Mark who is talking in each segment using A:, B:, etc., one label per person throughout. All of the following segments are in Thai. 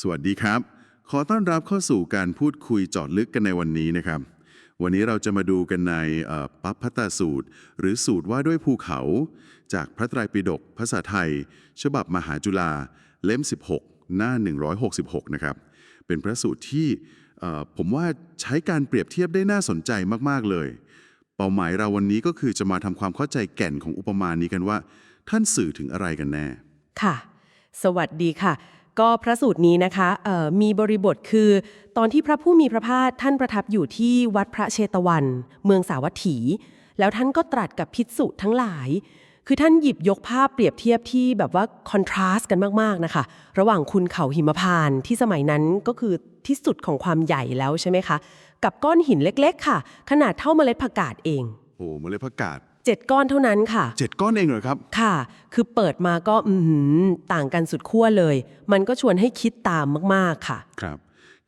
A: สวัสดีครับ ขอต้อนรับเข้าสู่การพูดคุยเจาะลึกกันในวันนี้นะครับ วันนี้เราจะมาดูกันในปัปพตสูตร หรือสูตรว่าด้วยภูเขา จากพระไตรปิฎกภาษาไทย ฉบับมหาจุฬาเล่ม 16 หน้า 166 นะครับ เป็นพระสูตรที่ผมว่าใช้การเปรียบเทียบได้น่าสนใจมาก ๆ เลย เป้าหมายเราวันนี้ก็คือจะมาทำความเข้าใจแก่นของอุปมานี้กันว่า ท่านสื่อถึงอะไรกันแน่
B: ค่ะ สวัสดีค่ะ ก็พระสูตรนี้นะคะมีบริบทคือ ตอนที่พระผู้มีพระภาคท่านประทับอยู่ที่วัดพระเชตวัน เมืองสาวัตถี แล้วท่านก็ตรัสกับภิกษุทั้งหลาย คือท่านหยิบยกภาพเปรียบเทียบที่แบบว่าคอนทราสต์กันมากๆนะคะ ระหว่างคุณเขาหิมพานต์ที่สมัยนั้นก็คือที่สุดของความใหญ่แล้วใช่ไหมคะ กับก้อนหินเล็กๆ ค่ะ ขนาดเท่าเมล็ดผักกาดเอง
A: โอ้เมล็ดผักกาด
B: เจ็ดก้อนเท่านั้นค่ะ
A: เจ็ดก้อนเองเหรอครับ
B: ค่ะ คือเปิดมาก็อือหือต่างกันสุดขั้วเลย มันก็ชวนให้คิดตามมากๆค่ะ
A: ครับ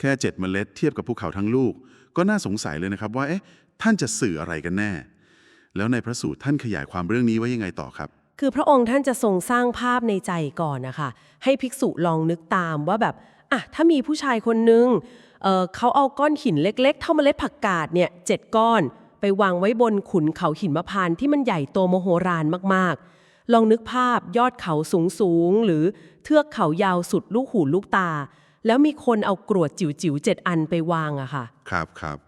A: แค่เจ็ดเมล็ดเทียบกับภูเขาทั้งลูก ก็น่าสงสัยเลยนะครับว่าเอ๊ะท่านจะสื่ออะไรกันแน่ แล้วในพระสูตรท่านขยายความเรื่องนี้ไว้ยังไงต่อครับ
B: คือพระองค์ท่านจะทรงสร้างภาพในใจก่อนนะคะ ให้ภิกษุลองนึกตามว่าแบบอะถ้ามีผู้ชายคนนึงเอ่อเขาเอาก้อนหินเล็กๆ เท่าเมล็ดผักกาดเนี่ยเจ็ดก้อน ไปวางไว้บนขุนเขาหินมะพร้านที่มันใหญ่โตมโหฬารมากๆ ลองนึกภาพยอดเขาสูงๆหรือเทือกเขายาวสุดลูกหูลูกตา แล้วมีคนเอากรวดจิ๋วๆเจ็ดอันไปวางอะค่ะ
A: ครับครับ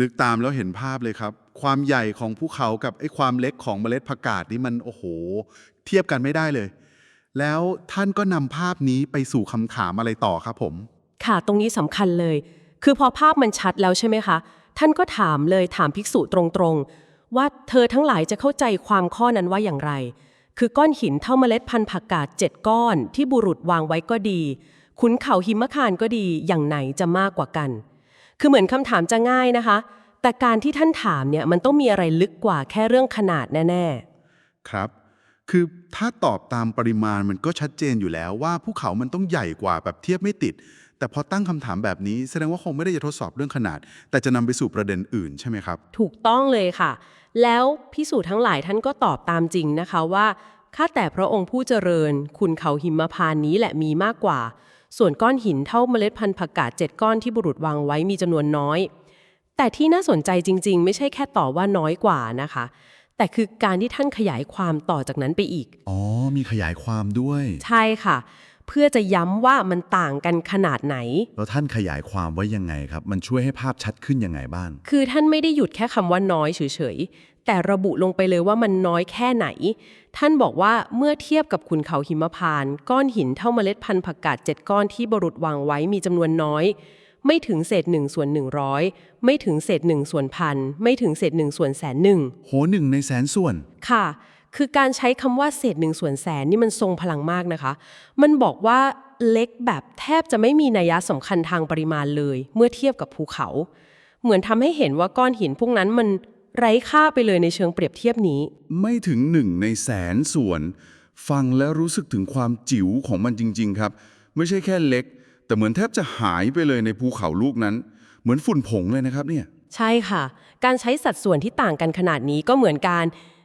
A: นึกตามแล้วเห็นภาพเลยครับ ความใหญ่ของภูเขากับไอ้ความเล็กของเมล็ดผักกาดนี่มันโอ้โห เทียบกันไม่ได้เลย แล้วท่านก็นำภาพนี้ไปสู่คำถามอะไรต่อครับผม
B: ค่ะ ตรงนี้สำคัญเลย คือพอภาพมันชัดแล้วใช่ไหมคะ ท่านก็ถามเลยถามภิกษุตรงๆ ว่าเธอทั้งหลายจะเข้าใจความข้อนั้นว่าอย่างไร คือก้อนหินเท่าเมล็ดพันธุ์ผักกาดเจ็ดก้อนที่บุรุษวางไว้ก็ดี ขุนเขาหิมคานก็ดีอย่างไหนจะมากกว่ากัน คือเหมือนคำถามจะง่ายนะคะ แต่การที่ท่านถามเนี่ยมันต้องมีอะไรลึกกว่าแค่เรื่องขนาดแน่ ๆ
A: ครับ คือถ้าตอบตามปริมาณมันก็ชัดเจนอยู่แล้วว่าภูเขามันต้องใหญ่กว่าแบบเทียบไม่ติด แต่พอตั้งคำถามแบบนี้แสดงว่าคงไม่ได้จะทดสอบเรื่องขนาด แต่จะนำไปสู่ประเด็นอื่นใช่ไหมครับ
B: ๆถูกต้องเลยค่ะ แล้วพิสูจน์ทั้งหลายท่านก็ตอบตามจริงนะคะว่าข้าแต่พระองค์ผู้เจริญ คุณเขาหิมพานต์นี้แหละมีมากกว่า ส่วนก้อนหินเท่าเมล็ดพันธุ์ผักกาดเจ็ดก้อนที่บุรุษวางไว้มีจำนวนน้อย แต่ที่น่าสนใจจริง ๆ ไม่ใช่แค่ต่อบว่าน้อยกว่านะคะ แต่คือการที่ท่านขยายความต่อจากนั้นไปอีก
A: อ๋อ มีขยายความด้วย
B: ใช่ค่ะ เพื่อจะย้ำว่ามันต่างกันขนาดไหน
C: แล้วท่านขยายความไว้ยังไงครับ มันช่วยให้ภาพชัดขึ้นยังไงบ้าง
B: คือท่านไม่ได้หยุดแค่คำว่าน้อยเฉยๆ แต่ระบุลงไปเลยว่ามันน้อยแค่ไหน ท่านบอกว่าเมื่อเทียบกับขุนเขาหิมพานต์ก้อนหินเท่าเมล็ดพันธุ์ผักกาดเจ็ดก้อนที่บรุษวางไว้มีจำนวนน้อย ไม่ถึงเศษหนึ่งส่วนหนึ่งร้อยไม่ถึงเศษหนึ่งส่วนพันไม่ถึงเศษหนึ่งส่วนแสนหนึ่ง
C: โหหนึ่งในแสนส่วน
B: ค่ะ คือการใช้คำว่าเศษหนึ่งส่วนแสนนี่มันทรงพลังมากนะคะ มันบอกว่าเล็กแบบแทบจะไม่มีนัยสำคัญทางปริมาณเลย เมื่อเทียบกับภูเขา เหมือนทำให้เห็นว่าก้อนหินพวกนั้นมันไร้ค่าไปเลยในเชิงเปรียบเทียบนี้
C: ไม่ถึงหนึ่งในแสนส่วน ฟังแล้วรู้สึกถึงความจิ๋วของมันจริง ๆ ครับ ไม่ใช่แค่เล็ก แต่เหมือนแทบจะหายไปเลยในภูเขาลูกนั้น เหมือนฝุ่นผงเลยนะครับเนี่ย
B: ใช่ค่ะ การใช้สัดส่วนที่ต่างกันขนาดนี้ก็เหมือนการเอ่อ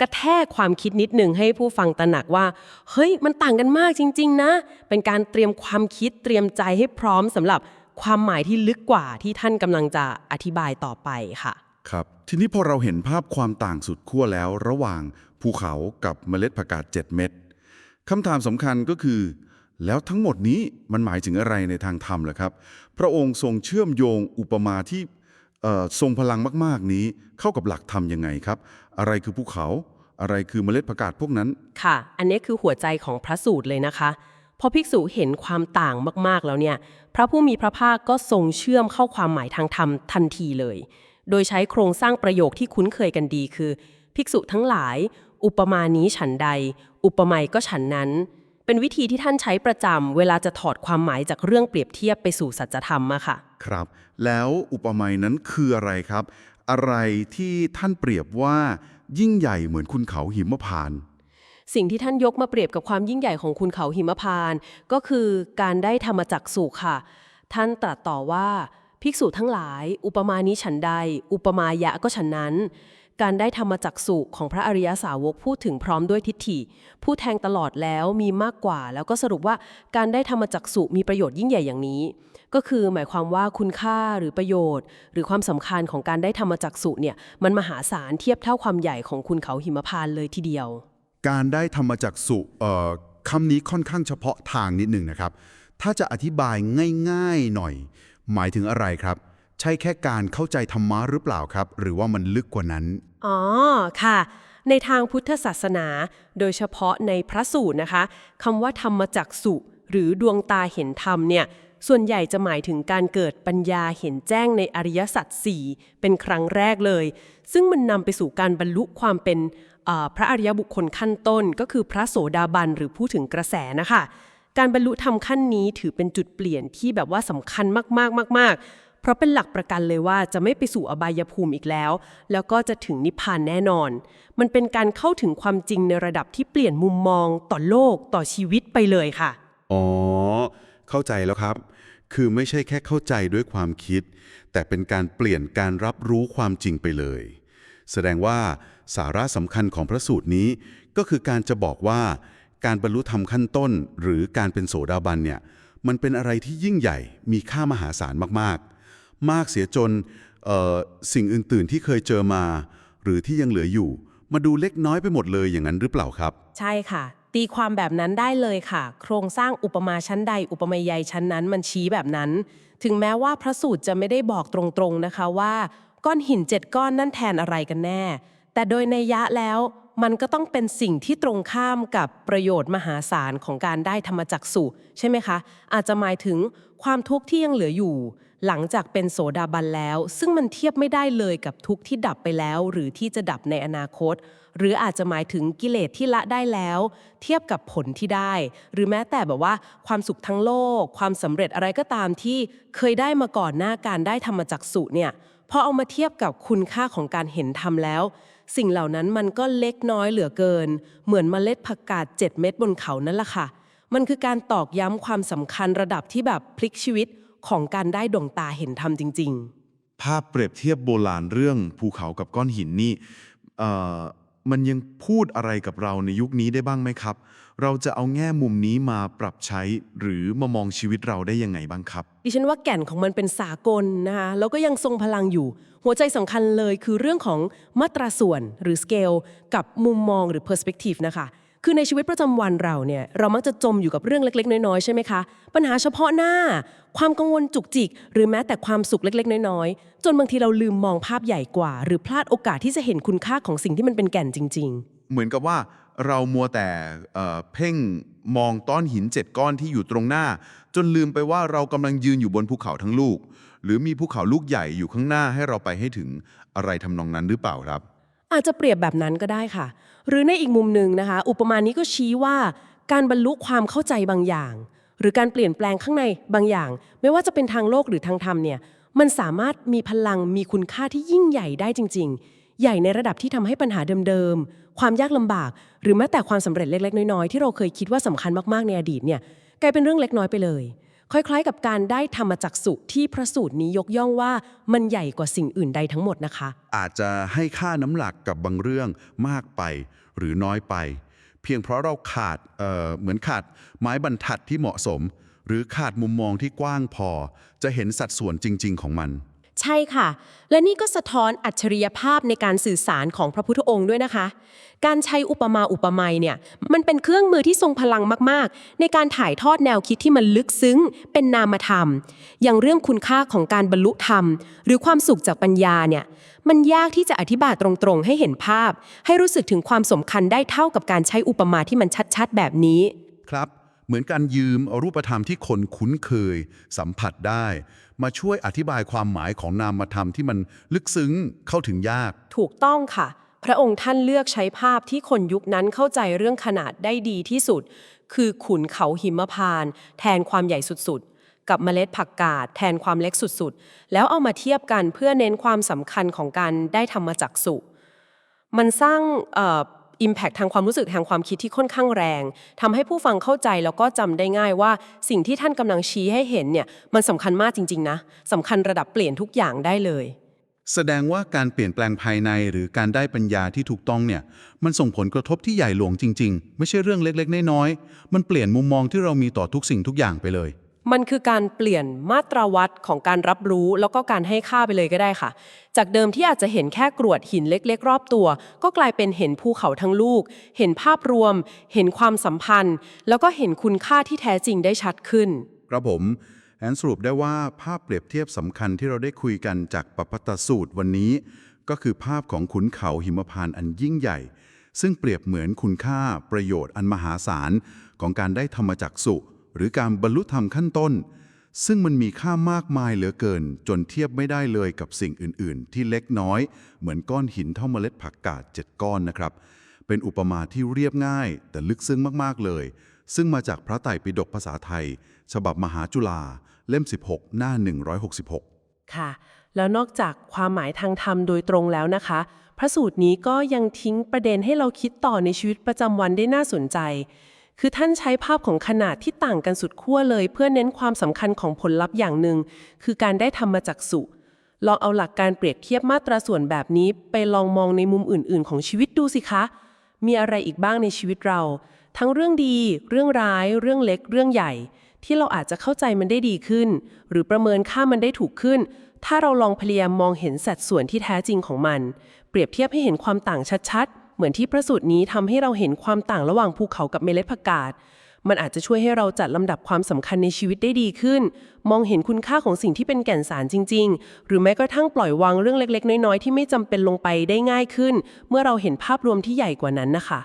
B: กระแทกความคิดนิดนึงให้ผู้ฟังตระหนักว่า เฮ้ยมันต่างกันมากจริง ๆ นะ เป็นการเตรียมความคิดเตรียมใจให้พร้อมสำหรับความหมายที่ลึกกว่าที่ท่านกำลังจะอธิบายต่อไปค่ะ
C: ครับทีนี้พอเราเห็นภาพความต่างสุดขั้วแล้ว ระหว่างภูเขากับเมล็ดผักกาด7เม็ดคำถามสำคัญก็คือ แล้วทั้งหมดนี้มันหมายถึงอะไรในทางธรรมเหรอครับ พระองค์ทรงเชื่อมโยงอุปมาที่ ทรงพลังมาก ๆ นี้เข้ากับหลักธรรมยังไงครับ อะไรคือภูเขา อะไรคือเมล็ดผักกาดพวกนั้น
B: ค่ะ อันนี้คือหัวใจของพระสูตรเลยนะคะ พอภิกษุเห็นความต่างมากๆแล้วเนี่ย พระผู้มีพระภาคก็ทรงเชื่อมเข้าความหมายทางธรรมทันทีเลย โดยใช้โครงสร้างประโยคที่คุ้นเคยกันดีคือ ภิกษุทั้งหลาย อุปมานี้ฉันใด อุปไมยก็ฉันนั้น เป็นวิธีที่ท่านใช้ประจำเวลาจะถอดความหมายจากเรื่องเปรียบเทียบไปสู่สัจธรรมอะค่ะ
C: ครับ แล้วอุปมานั้นคืออะไรครับ อะไรที่ท่านเปรียบว่ายิ่งใหญ่เหมือนคุณเขาหิมพานต์
B: สิ่งที่ท่านยกมาเปรียบกับความยิ่งใหญ่ของคุณเขาหิมพานต์ก็คือการได้ธรรมจักสุค่ะ ท่านตรัสต่อว่า ภิกษุทั้งหลาย อุปมานี้ฉันใด อุปมายะก็ฉันนั้น การได้ธรรมจักสุของพระอริยสาวกพูดถึงพร้อมด้วยทิฏฐิ ผู้แทงตลอดแล้วมีมากกว่า แล้วก็สรุปว่าการได้ธรรมจักสุมีประโยชน์ยิ่งใหญ่อย่างนี้ ก็คือหมายความว่าคุณค่าหรือประโยชน์ หรือความสำคัญของการได้ธรรมจักสุเนี่ยมันมหาศาลเทียบเท่าความใหญ่ของคุณเขาหิมพานเลยทีเดียว
D: การได้ธรรมจักสุคำนี้ค่อนข้างเฉพาะทางนิดหนึ่งนะครับ ถ้าจะอธิบายง่าย ๆหน่อย หมายถึงอะไรครับ ช่แค่การเข้าใจธรรมะหรือเปล่าครับ หรือว่ามันลึกกว่านั้น
B: อ๋อ ค่ะ ในทางพุทธศาสนา โดยเฉพาะในพระสูตรนะคะคำว่าธรรมจักสุ หรือดวงตาเห็นธรรมเนี่ยส่วนใหญ่จะหมายถึงการเกิดปัญญาเห็นแจ้งในอริยสัจสี่เป็นครั้งแรกเลย ซึ่งมันนำไปสู่การบรรลุความเป็นพระอริยบุคคลขั้นต้น ก็คือพระโสดาบันหรือผู้ถึงกระแสนะคะ การบรรลุธรรมขั้นนี้ถือเป็นจุดเปลี่ยนที่แบบว่าสำคัญมากๆมากๆ เพราะเป็นหลักประกันเลยว่าจะไม่ไปสู่อบายภูมิอีกแล้ว แล้วก็จะถึงนิพพานแน่นอน มันเป็นการเข้าถึงความจริงในระดับที่เปลี่ยนมุมมองต่อโลกต่อชีวิตไปเลยค่ะ
A: อ๋อ เข้าใจแล้วครับ คือไม่ใช่แค่เข้าใจด้วยความคิด แต่เป็นการเปลี่ยนการรับรู้ความจริงไปเลย แสดงว่าสาระสำคัญของพระสูตรนี้ ก็คือการจะบอกว่า การบรรลุธรรมขั้นต้น หรือการเป็นโสดาบันเนี่ยมันเป็นอะไรที่ยิ่งใหญ่มีค่ามหาศาลมากๆ มากเสียจนเอ่อสิ่งอื่นๆที่เคยเจอมา หรือที่ยังเหลืออยู่ มาดูเล็กน้อยไปหมดเลยอย่างนั้นหรือเปล่าครับ
B: ใช่ค่ะ ตีความแบบนั้นได้เลยค่ะ โครงสร้างอุปมาชั้นใดอุปมาใยชั้นนั้นมันชี้แบบนั้น ถึงแม้ว่าพระสูตรจะไม่ได้บอกตรงๆนะคะว่า ก้อนหินเจ็ดก้อนนั่นแทนอะไรกันแน่ แต่โดยในยยะแล้วมันก็ต้องเป็นสิ่งที่ตรงข้ามกับประโยชน์มหาศาลของการได้ธรรมจักสุใช่ไหมคะ อาจจะหมายถึงความทุกข์ที่ยังเหลืออยู่ หลังจากเป็นโสดาบันแล้ว ซึ่งมันเทียบไม่ได้เลยกับทุกที่ดับไปแล้ว หรือที่จะดับในอนาคต หรืออาจจะหมายถึงกิเลสที่ละได้แล้ว เทียบกับผลที่ได้ หรือแม้แต่แบบว่าความสุขทั้งโลก ความสำเร็จอะไรก็ตามที่เคยได้มาก่อนหน้าการได้ธรรมจักสุเนี่ยพอเอามาเทียบกับคุณค่าของการเห็นธรรมแล้ว สิ่งเหล่านั้นมันก็เล็กน้อยเหลือเกิน เหมือนเมล็ดผักกาดเจ็ดเม็ดบนเขานั่นแหละค่ะมันคือการตอกย้ำความสำคัญระดับที่แบบพลิกชีวิต ของการได้ดวงตาเห็นธรรมจริงๆ
E: ภาพเปรียบเทียบโบราณเรื่องภูเขากับก้อนหินนี่เอ่อมันยังพูดอะไรกับเราในยุคนี้ได้บ้างไหมครับ เราจะเอาแง่มุมนี้มาปรับใช้หรือมามองชีวิตเราได้ยังไงบ้างครับ
B: ดิฉันว่าแก่นของมันเป็นสากลนะคะแล้วก็ยังทรงพลังอยู่ หัวใจสำคัญเลยคือเรื่องของมาตราส่วนหรือ scale กับมุมมองหรือ perspective นะคะ คือในชีวิตประจำวันเราเนี่ยเรามักจะจมอยู่กับเรื่องเล็ก ๆ น้อยๆใช่ไหมคะปัญหาเฉพาะหน้า ความกังวลจุกจิก หรือแม้แต่ความสุขเล็ก ๆ น้อยๆจนบางทีเราลืมมองภาพใหญ่กว่า หรือพลาดโอกาสที่จะเห็นคุณค่าของสิ่งที่มันเป็นแก่นจริง ๆ
E: เหมือนกับว่าเรามัวแต่เอ่อเพ่งมองต้อนหินเจ็ดก้อนที่อยู่ตรงหน้า จนลืมไปว่าเรากำลังยืนอยู่บนภูเขาทั้งลูก หรือมีภูเขาลูกใหญ่อยู่ข้างหน้าให้เราไปให้ถึงอะไรทำนองนั้นหรือเปล่าครับ
B: อาจจะเปรียบแบบนั้นก็ได้ค่ะ หรือในอีกมุมหนึ่งนะคะ อุปมานี้ก็ชี้ว่าการบรรลุความเข้าใจบางอย่าง หรือการเปลี่ยนแปลงข้างในบางอย่าง ไม่ว่าจะเป็นทางโลกหรือทางธรรมเนี่ยมันสามารถมีพลังมีคุณค่าที่ยิ่งใหญ่ได้จริง ๆ ใหญ่ในระดับที่ทำให้ปัญหาเดิมๆ ความยากลำบาก หรือแม้แต่ความสำเร็จเล็กๆ น้อยๆ ที่เราเคยคิดว่าสำคัญมากๆในอดีตเนี่ยกลายเป็นเรื่องเล็กน้อยไปเลย คล้ายๆ กับการได้ธรรมจักสุที่พระสูตรนี้ยกย่องว่ามันใหญ่กว่าสิ่งอื่นใดทั้งหมดนะคะ
A: อาจจะให้ค่าน้ำหนักกับบางเรื่องมากไปหรือน้อยไป เพียงเพราะเราขาดเเหมือนขาดไม้บรรทัดที่เหมาะสม หรือขาดมุมมองที่กว้างพอ จะเห็นสัดส่วนจริง ๆ ของมัน
B: ใช่ค่ะ และนี่ก็สะท้อนอัจฉริยภาพในการสื่อสารของพระพุทธองค์ด้วยนะคะ การใช้อุปมาอุปไมยเนี่ย มันเป็นเครื่องมือที่ทรงพลังมาก ๆ ในการถ่ายทอดแนวคิดที่มันลึกซึ้ง เป็นนามธรรม อย่างเรื่องคุณค่าของการบรรลุธรรม หรือความสุขจากปัญญาเนี่ย มันยากที่จะอธิบายตรงๆ ให้เห็นภาพ ให้รู้สึกถึงความสำคัญได้เท่ากับการใช้อุปมาที่มันชัดๆ แบบนี้
A: ครับ เหมือนการยืมรูปธรรมที่คนคุ้นเคย สัมผัสได้ มาช่วยอธิบายความหมายของนามธรรมที่มันลึกซึ้งเข้าถึงยาก
B: ถูกต้องค่ะ พระองค์ท่านเลือกใช้ภาพที่คนยุคนั้นเข้าใจเรื่องขนาดได้ดีที่สุด คือขุนเขาหิมพาน แทนความใหญ่สุดๆ กับเมล็ดผักกาดแทนความเล็กสุดๆ แล้วเอามาเทียบกันเพื่อเน้นความสำคัญของการได้ธรรมจักสุมันสร้าง อ่อ impact ทางความรู้สึกทางความคิดที่ค่อนข้างแรงทำให้ผู้ฟังเข้าใจแล้วก็จำได้ง่ายว่า สิ่งที่ท่านกำลังชี้ให้เห็นเนี่ยมันสำคัญมากจริง ๆ นะสำคัญระดับเปลี่ยนทุกอย่างได้เลย
A: แสดงว่าการเปลี่ยนแปลงภายในหรือการได้ปัญญาที่ถูกต้องเนี่ยมันส่งผลกระทบที่ใหญ่หลวงจริง ๆ ไม่ใช่เรื่องเล็ก ๆ น้อยๆมันเปลี่ยนมุมมองที่เรามีต่อทุกสิ่งทุกอย่างไปเลย
B: มันคือการเปลี่ยนมาตราวัดของการรับรู้แล้วก็การให้ค่าไปเลยก็ได้ค่ะ จากเดิมที่อาจจะเห็นแค่กรวดหินเล็ก ๆ รอบตัว ก็กลายเป็นเห็นภูเขาทั้งลูก เห็นภาพรวม เห็นความสัมพันธ์ แล้วก็เห็นคุณค่าที่แท้จริงได้ชัดขึ้น
A: ครับผมแอนสรุปได้ว่าภาพเปรียบเทียบสำคัญที่เราได้คุยกันจากปปัตตสูตรวันนี้ ก็คือภาพของขุนเขาหิมพานต์อันยิ่งใหญ่ ซึ่งเปรียบเหมือนคุณค่าประโยชน์อันมหาศาลของการได้ธรรมจักสุ หรือการบรรลุธรรมขั้นต้น ซึ่งมันมีค่ามากมายเหลือเกิน จนเทียบไม่ได้เลยกับสิ่งอื่น ๆ ที่เล็กน้อย เหมือนก้อนหินเท่าเมล็ดผักกาดเจ็ดก้อนนะครับ เป็นอุปมาที่เรียบง่าย แต่ลึกซึ้งมาก ๆ เลย ซึ่งมาจากพระไตรปิฎกภาษาไทย ฉบับมหาจุฬาเล่ม 16 หน้า 166
B: ค่ะ แล้วนอกจากความหมายทางธรรมโดยตรงแล้วนะคะ พระสูตรนี้ก็ยังทิ้งประเด็นให้เราคิดต่อในชีวิตประจำวันได้น่าสนใจ คือท่านใช้ภาพของขนาดที่ต่างกันสุดขั้วเลย เพื่อเน้นความสำคัญของผลลัพธ์อย่างหนึ่ง คือการได้ธรรมจักสุ ลองเอาหลักการเปรียบเทียบมาตราส่วนแบบนี้ ไปลองมองในมุมอื่น ๆ ของชีวิตดูสิคะ มีอะไรอีกบ้างในชีวิตเรา ทั้งเรื่องดี เรื่องร้าย เรื่องเล็ก เรื่องใหญ่ ที่เราอาจจะเข้าใจมันได้ดีขึ้น หรือประเมินค่ามันได้ถูกขึ้น ถ้าเราลองพยายามมองเห็นสัดส่วนที่แท้จริงของมัน เปรียบเทียบให้เห็นความต่างชัดๆ เหมือนที่พระสูตรนี้ทำให้เราเห็นความต่างระหว่างภูเขากับเมล็ดผักกาด มันอาจจะช่วยให้เราจัดลำดับความสำคัญในชีวิตได้ดีขึ้น มองเห็นคุณค่าของสิ่งที่เป็นแก่นสารจริง ๆ หรือแม้กระทั่งปล่อยวางเรื่องเล็กๆ น้อยๆ ที่ไม่จำเป็นลงไปได้ง่ายขึ้น เมื่อเราเห็นภาพรวมที่ใหญ่กว่านั้นนะคะ